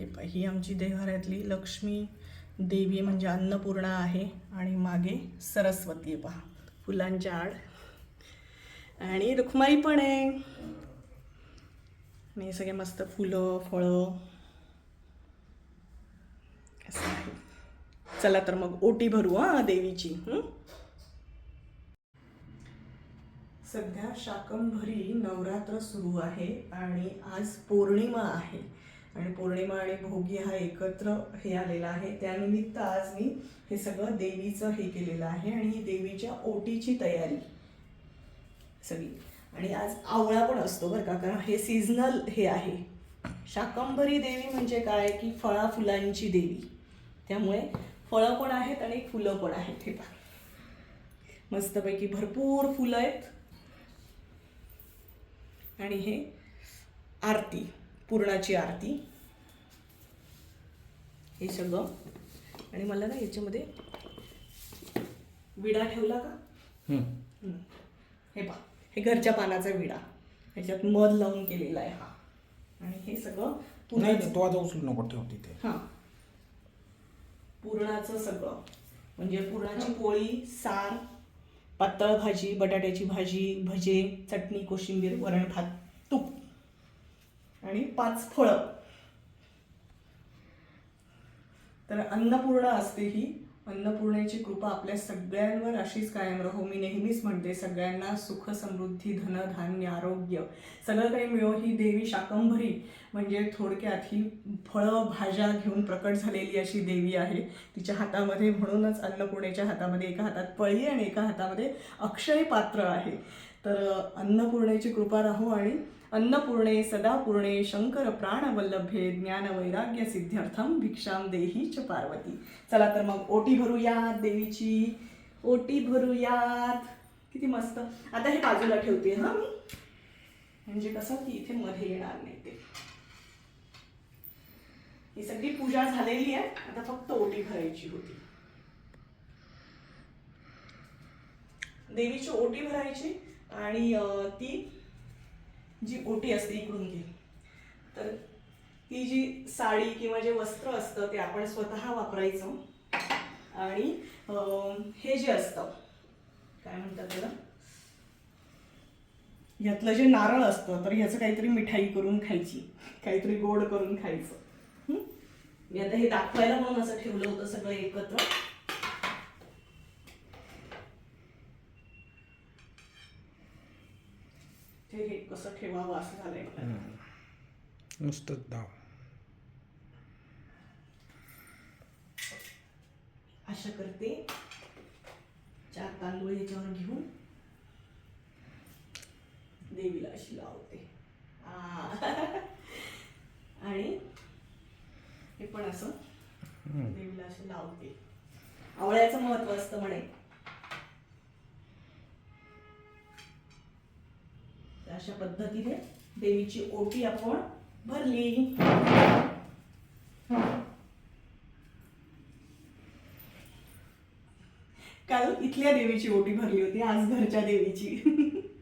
हे ही आमची देवाऱ्यातली लक्ष्मी देवी म्हणजे अन्नपूर्णा आहे आणि मागे सरस्वती आहे पहा. फुलांच्या आड. आणि रुखमाई पण आहे. आणि सगळे मस्त फुलं फळं. असं आहे? चला तर मग ओटी भरू हा देवीची. सध्या शाकंभरी नवरात्र सुरू आहे आणि आज पौर्णिमा आहे. आणि पौर्णिमा आणि भोगी हा एकत्र हे आलेला आहे. त्यानिमित्त आज मी हे सगळं देवीचं हे केलेलं आहे आणि ही देवीच्या ओटीची तयारी सगळी. आणि आज आवळा पण असतो बरं का कारण हे सीझनल हे आहे. शाकंभरी देवी म्हणजे काय? की फळा फुलांची देवी. त्यामुळे फळं पण आहेत आणि फुलं पण आहेत हे पहा. मस्तपैकी भरपूर फुलं आहेत. आणि हे आरती. पूर्णाची आरती. हे सगळं. आणि मला ना याच्यामध्ये विडा ठेवला का? हम्म. हे पहा. हे घरच्या पानाचा विडा. ह्याच्यात मध लावून केलेला आहे हा. आणि हे सगळं नाही, तो आता उचलू नको ठेव तिथे. हां. पुरणाचं सगळं. म्हणजे पुरणाची पोळी सार पातळ भाजी बटाट्याची भाजी भजे चटणी कोशिंबीर वरण भात तूप. आणि पाच फळं. तर अन्नपूर्णा असते ही. अन्नपूर्णेची कृपा आपल्या सगळ्यांवर अशीच कायम राहो. मी नेहमीच म्हणते सगळ्यांना सुख समृद्धी धन धान्य आरोग्य. सगळं काही मिळो ही देवी शाकंभरी. म्हणजे थोडक्यात ही फळं भाज्या घेऊन प्रकट झालेली अशी देवी आहे. तिच्या हातामध्ये म्हणूनच अन्नपूर्णेच्या हातामध्ये एका हातात पळी आणि एका हातामध्ये अक्षय पात्र आहे. तर अन्नपूर्णेची कृपा राहो आणि अन्नपूर्णे सदापूर्णे शंकर प्राणवल्लभे ज्ञान वैराग्य सिद्ध्यर्थम भिक्षाम देही च पार्वती. चला तर मग ओटी भरूयात देवीची. ओटी भरूयात. किती मस्त. आता हे बाजूला ठेवते हा मी. म्हणजे कसं की इथे मध्ये येणार नाही ते. ही सगळी पूजा झालेली आहे. आता फक्त ओटी भरायची होती. देवीची ओटी भरायची? आणि ती जी ओटी असते इकडून घे तर ती जी साडी किंवा जे वस्त्र असतं ते आपण स्वतः वापरायचं. आणि हे जे असतं काय म्हणतात त्याला? यातलं जे नारळ असतं तर ह्याचं काहीतरी मिठाई करून खायची काहीतरी गोड करून खायचं. मी आता हे दाखवायला म्हणून असं ठेवलं होतं सगळं एकत्र. ते हे कसं ठेवावं असं झालंय मला. नुसतंच धाव. अशा करते चार तांदूळ ह्याच्यावर घेऊन देवीला अशी लावते. आ. आणि हे पण असं देवीला अशी लावते. आवळ्याचं महत्त्व असतं म्हणे. अशा पद्धतीने देवीची ओटी आपण भरली. काल इथल्या देवीची ओटी भरली होती आज घरच्या देवीची.